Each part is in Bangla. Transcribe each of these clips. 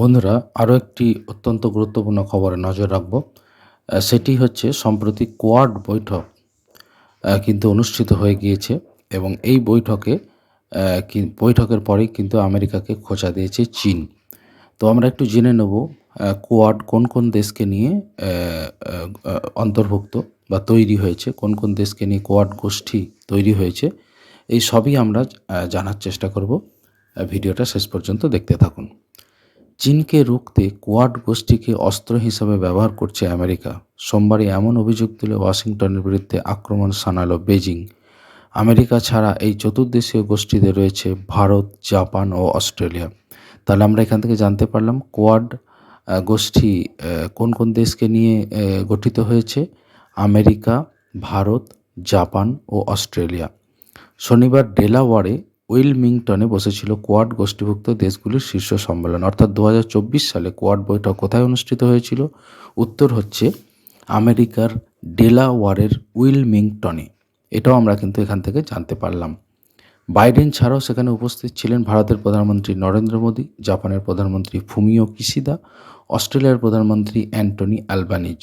বন্ধুরা, আরও একটি অত্যন্ত গুরুত্বপূর্ণ খবরে নজর রাখব। সেটি হচ্ছে, সম্প্রতি কোয়াড বৈঠক কিন্তু অনুষ্ঠিত হয়ে গিয়েছে এবং এই বৈঠকে বৈঠকের পরেই কিন্তু আমেরিকাকে খোঁচা দিয়েছে চীন। তো আমরা একটু জেনে নেব কোয়াড কোন কোন দেশকে নিয়ে অন্তর্ভুক্ত বা তৈরি হয়েছে, কোন কোন দেশকে নিয়ে কোয়াড গোষ্ঠী তৈরি হয়েছে, এই সবই আমরা জানার চেষ্টা করব। ভিডিওটা শেষ পর্যন্ত দেখতে থাকুন। চীনকে রুখতে কোয়াড গোষ্ঠীকে অস্ত্র হিসাবে ব্যবহার করছে আমেরিকা। সোমবারই এমন অভিযোগ তুলে ওয়াশিংটনের বিরুদ্ধে আক্রমণ শানালো বেজিং আমেরিকা ছাড়া এই চতুর্দেশীয় গোষ্ঠীতে রয়েছে ভারত, জাপান ও অস্ট্রেলিয়া। তাহলে আমরা এখান থেকে জানতে পারলাম কোয়াড গোষ্ঠী কোন কোন দেশকে নিয়ে গঠিত হয়েছে? আমেরিকা, ভারত, জাপান ও অস্ট্রেলিয়া। শনিবার ডেলাওয়ারে উইলমিংটনে বসেছিল কোয়াড গোষ্ঠীভুক্ত দেশগুলির শীর্ষ সম্মেলন। অর্থাৎ দু হাজার চব্বিশ সালে কোয়াড বৈঠক কোথায় অনুষ্ঠিত হয়েছিল? উত্তর হচ্ছে আমেরিকার ডেলাওয়ারের উইলমিংটনে। এটাও আমরা কিন্তু এখান থেকে জানতে পারলাম। বাইডেন ছাড়াও সেখানে উপস্থিত ছিলেন ভারতের প্রধানমন্ত্রী নরেন্দ্র মোদী, জাপানের প্রধানমন্ত্রী ফুমিও কিসিদা অস্ট্রেলিয়ার প্রধানমন্ত্রী অ্যান্টনি অ্যালবানিজ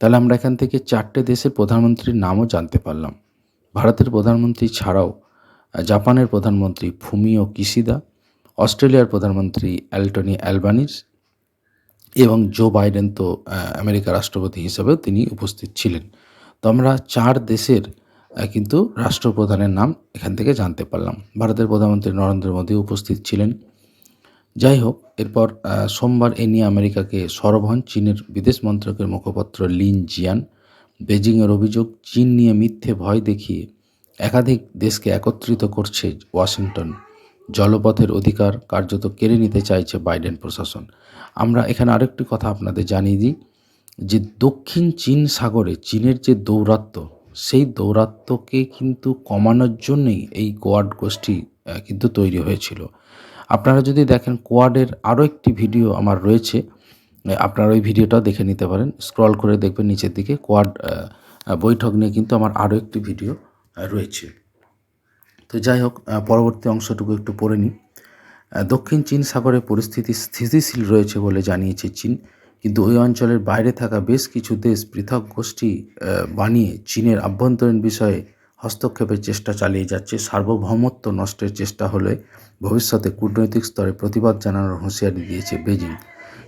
তাহলে আমরা এখান থেকে চারটে দেশের প্রধানমন্ত্রীর নামও জানতে পারলাম। ভারতের প্রধানমন্ত্রী ছাড়াও জাপানের প্রধানমন্ত্রী ফুমিও কিসিদা অস্ট্রেলিয়ার প্রধানমন্ত্রী অ্যালটনি অ্যালবানিজ এবং জো বাইডেন তো আহ, আমেরিকার রাষ্ট্রপতি হিসেবেও তিনি উপস্থিত ছিলেন। তো আমরা চার দেশের কিন্তু রাষ্ট্রপ্রধানের নাম এখান থেকে জানতে পারলাম। ভারতের প্রধানমন্ত্রী নরেন্দ্র মোদী উপস্থিত ছিলেন। যাই হোক এরপর সোমবার এ নিয়ে আমেরিকাকে সরব হন চীনের বিদেশ মন্ত্রকের মুখপাত্র লিন জিয়ান। বেজিংয়ের অভিযোগ চীন নিয়ে মিথ্যে ভয় দেখিয়ে একাধিক দেশকে একত্রিত করছে ওয়াশিংটন। জলপথের অধিকার কার্যত কেড়ে নিতে চাইছে বাইডেন প্রশাসন। আমরা এখানে আরেকটি কথা আপনাদের জানিয়ে দিই, যে দক্ষিণ চীন সাগরে চীনের যে দৌরাত্ম্য, সেই দৌরাত্ম্যকে কিন্তু কমানোর জন্যই এই কোয়াড গোষ্ঠী কিন্তু তৈরি হয়েছিল। আপনারা যদি দেখেন, কোয়াডের আরও একটি ভিডিও আমার রয়েছে, আপনারা ওই ভিডিওটাও দেখে নিতে পারেন। স্ক্রল করে দেখবেন নিচের দিকে, কোয়াড বৈঠক নিয়ে কিন্তু আমার আরও একটি ভিডিও। রয়েছে। তো যাই হোক পরবর্তী অংশটুকু একটু পড়ে নিই। দক্ষিণ চীন সাগরে পরিস্থিতি স্থিতিশীল রয়েছে বলে জানিয়েছে চীন। কিন্তু ওই অঞ্চলের বাইরে থাকা বেশ কিছু দেশ পৃথক গোষ্ঠী বানিয়ে চীনের আভ্যন্তরীণ বিষয়ে হস্তক্ষেপের চেষ্টা চালিয়ে যাচ্ছে। সার্বভৌমত্ব নষ্টের চেষ্টা হলে ভবিষ্যতে কূটনৈতিক স্তরে প্রতিবাদ জানানোর হুঁশিয়ারি দিয়েছে বেজিং।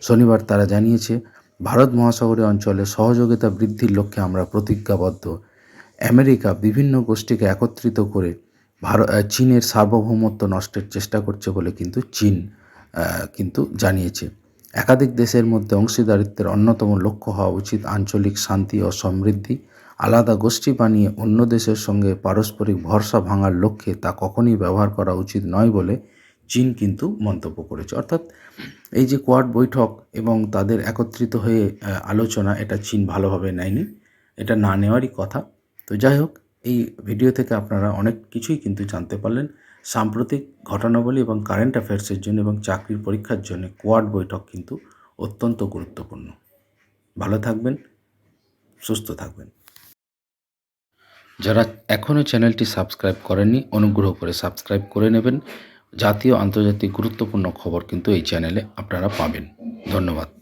শনিবার তারা জানিয়েছে, ভারত মহাসাগরীয় অঞ্চলে সহযোগিতা বৃদ্ধির লক্ষ্যে আমরা প্রতিজ্ঞাবদ্ধ। আমেরিকা বিভিন্ন গোষ্ঠীকে একত্রিত করে ভারত চীনের সার্বভৌমত্ব নষ্টের চেষ্টা করছে বলে কিন্তু চীন কিন্তু জানিয়েছে। একাধিক দেশের মধ্যে অংশীদারিত্বের অন্যতম লক্ষ্য হওয়া উচিত আঞ্চলিক শান্তি ও সমৃদ্ধি। আলাদা গোষ্ঠী বানিয়ে অন্য দেশের সঙ্গে পারস্পরিক ভরসা ভাঙার লক্ষ্যে তা কখনই ব্যবহার করা উচিত নয় বলে চীন কিন্তু মন্তব্য করেছে। অর্থাৎ এই যে কোয়াড বৈঠক এবং তাদের একত্রিত হয়ে আলোচনা, এটা চীন ভালোভাবে নেয়নি। এটা না নেওয়ারই কথা। তো যাই হোক এই ভিডিও থেকে আপনারা অনেক কিছুই কিন্তু জানতে পারলেন। সাম্প্রতিক ঘটনাবলী এবং কারেন্ট অ্যাফেয়ার্সের জন্য এবং চাকরির পরীক্ষার জন্য কোয়াড বৈঠক কিন্তু অত্যন্ত গুরুত্বপূর্ণ। ভালো থাকবেন, সুস্থ থাকবেন। যারা এখনও চ্যানেলটি সাবস্ক্রাইব করেননি, অনুগ্রহ করে সাবস্ক্রাইব করে নেবেন। জাতীয় আন্তর্জাতিক গুরুত্বপূর্ণ খবর কিন্তু এই চ্যানেলে আপনারা পাবেন। ধন্যবাদ।